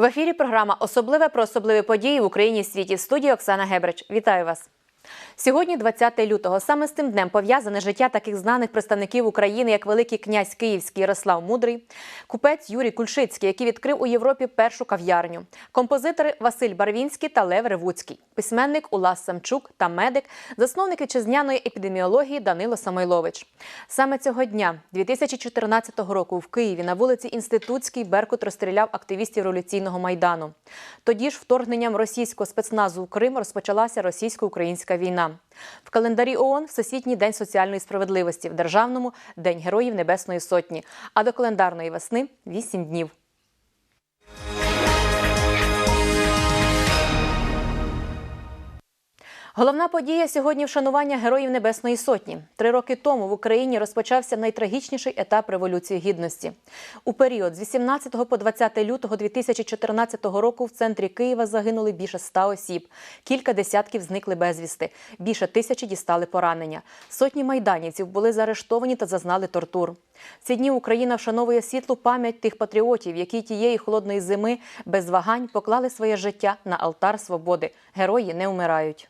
В ефірі програма Особливе про особливі події в Україні і світі. В студії Оксана Гебрич. Вітаю вас. Сьогодні, 20 лютого, саме з тим днем пов'язане життя таких знаних представників України, як Великий князь Київський Ярослав Мудрий, купець Юрій Кульшицький, який відкрив у Європі першу кав'ярню, композитори Василь Барвінський та Лев Ревуцький, письменник Улас Самчук та медик, засновник вітчизняної епідеміології Данило Самойлович. Саме цього дня, 2014 року, в Києві на вулиці Інститутській Беркут розстріляв активістів революційного майдану. Тоді ж вторгненням російського спецназу у Крим розпочалася російсько-українська війна. В календарі ООН Всесвітній день соціальної справедливості, в державному День Героїв Небесної Сотні. А до календарної весни 8 днів. Головна подія сьогодні вшанування Героїв Небесної Сотні. Три роки тому в Україні розпочався найтрагічніший етап Революції Гідності. У період з 18 по 20 лютого 2014 року в центрі Києва загинули більше ста осіб. Кілька десятків зникли безвісти. Більше тисячі дістали поранення. Сотні майданівців були заарештовані та зазнали тортур. Ці дні Україна вшановує світлу пам'ять тих патріотів, які тієї холодної зими без вагань поклали своє життя на алтар свободи. Герої не вмирають.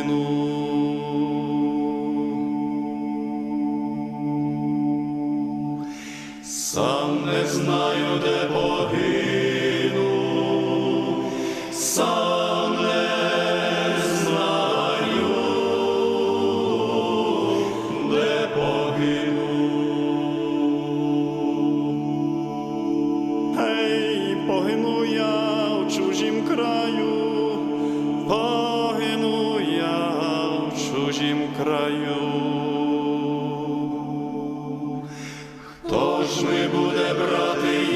злу. Сам не знаю, де погину, ж ми буде брати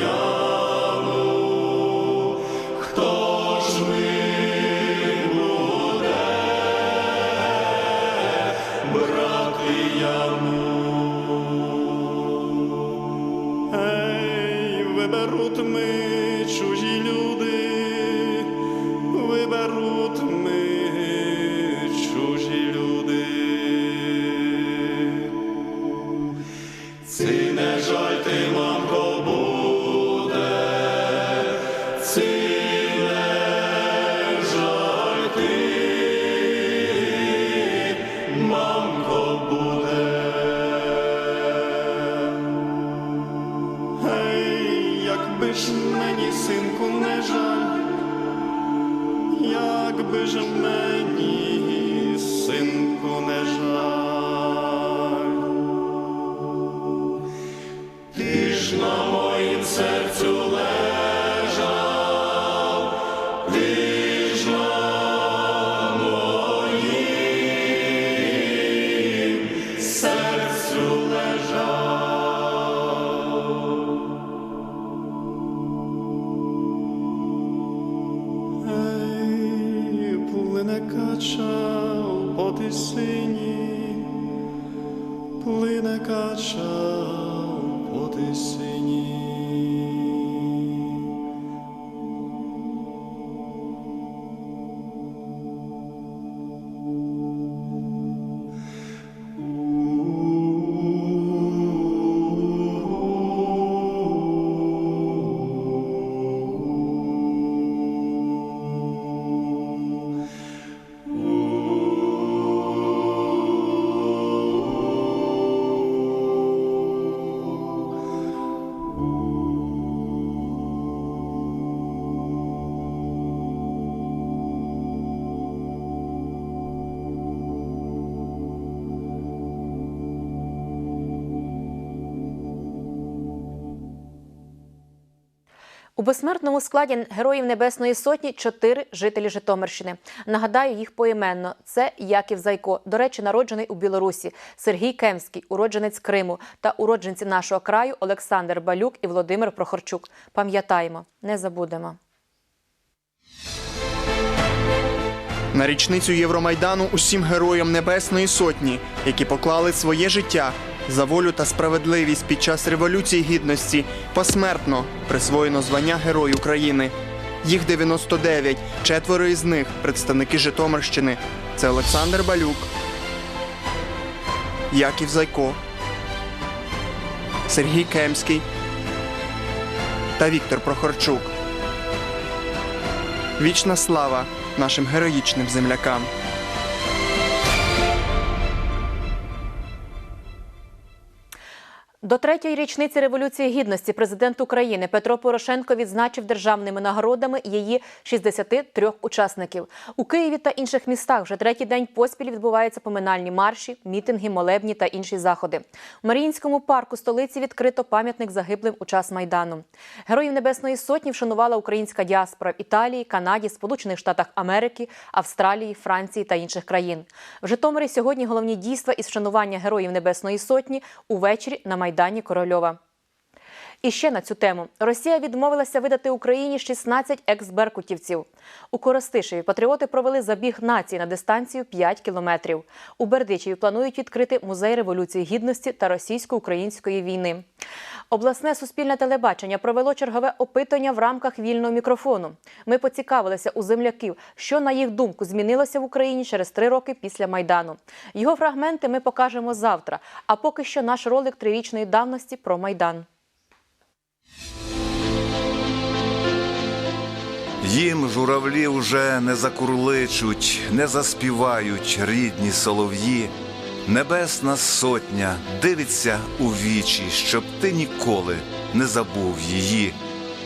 У безсмертному складі Героїв Небесної Сотні чотири жителі Житомирщини. Нагадаю їх поіменно. Це Яків Зайко, до речі, народжений у Білорусі, Сергій Кемський, уродженець Криму та уродженці нашого краю Олександр Балюк і Володимир Прохорчук. Пам'ятаємо, не забудемо. На річницю Євромайдану усім героям Небесної Сотні, які поклали своє життя за волю та справедливість під час Революції Гідності, посмертно присвоєно звання Герой України. Їх 99, четверо із них представники Житомирщини. Це Олександр Балюк, Яків Зайко, Сергій Кемський та Віктор Прохорчук. Вічна слава нашим героїчним землякам. До третьої річниці Революції Гідності президент України Петро Порошенко відзначив державними нагородами її 63 учасників. У Києві та інших містах вже третій день поспіль відбуваються поминальні марші, мітинги, молебні та інші заходи. У Маріїнському парку столиці відкрито пам'ятник загиблим у час майдану. Героїв Небесної Сотні вшанувала українська діаспора в Італії, Канаді, Сполучених Штатах Америки, Австралії, Франції та інших країн. В Житомирі сьогодні головні дійства із вшанування Героїв Небесної Сотні увечері на майдані Корольова. І ще на цю тему Росія відмовилася видати Україні 16 екс-беркутівців. У Коростишеві патріоти провели забіг нації на дистанцію 5 кілометрів. У Бердичеві планують відкрити музей революції гідності та російсько-української війни. Обласне суспільне телебачення провело чергове опитування в рамках вільного мікрофону. Ми поцікавилися у земляків, що на їх думку змінилося в Україні через три роки після майдану. Його фрагменти ми покажемо завтра. А поки що наш ролик трирічної давності про майдан. Їм журавлі вже не закурличуть, не заспівають рідні солов'ї. Небесна сотня дивиться у вічі, щоб ти ніколи не забув її,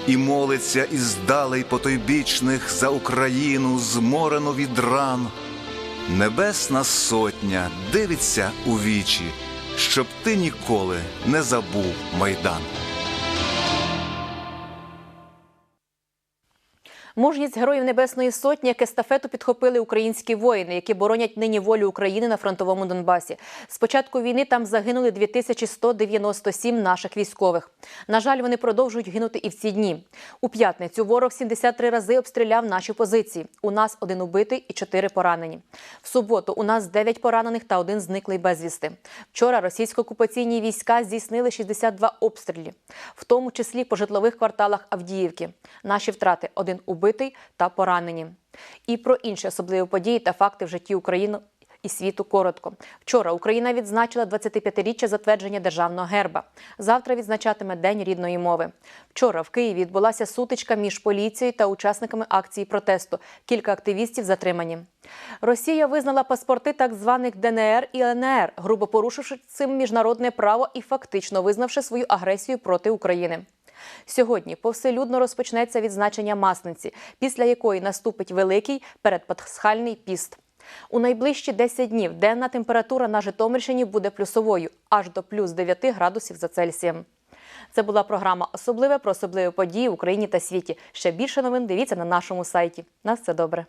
і молиться іздалей потойбічних за Україну, зморену від ран. Небесна сотня дивиться у вічі, щоб ти ніколи не забув майдан. Мужність героїв Небесної Сотні, як естафету підхопили українські воїни, які боронять нині волю України на фронтовому Донбасі. З початку війни там загинули 2197 наших військових. На жаль, вони продовжують гинути і в ці дні. У п'ятницю ворог 73 рази обстріляв наші позиції. У нас один убитий і чотири поранені. В суботу у нас 9 поранених та один зниклий безвісти. Вчора російсько-окупаційні війська здійснили 62 обстріли, в тому числі по житлових кварталах Авдіївки. Наші втрати один убитий та поранені. І про інші особливі події та факти в житті України і світу коротко. Вчора Україна відзначила 25-річчя затвердження державного герба. Завтра відзначатиме День рідної мови. Вчора в Києві відбулася сутичка між поліцією та учасниками акції протесту. Кілька активістів затримані. Росія визнала паспорти так званих ДНР і ЛНР, грубо порушивши цим міжнародне право і фактично визнавши свою агресію проти України. Сьогодні повселюдно розпочнеться відзначення масниці, після якої наступить великий передпасхальний піст. У найближчі 10 днів денна температура на Житомирщині буде плюсовою аж до плюс 9 градусів за Цельсієм. Це була програма Особливе про особливі події в Україні та світі. Ще більше новин дивіться на нашому сайті. На все добре.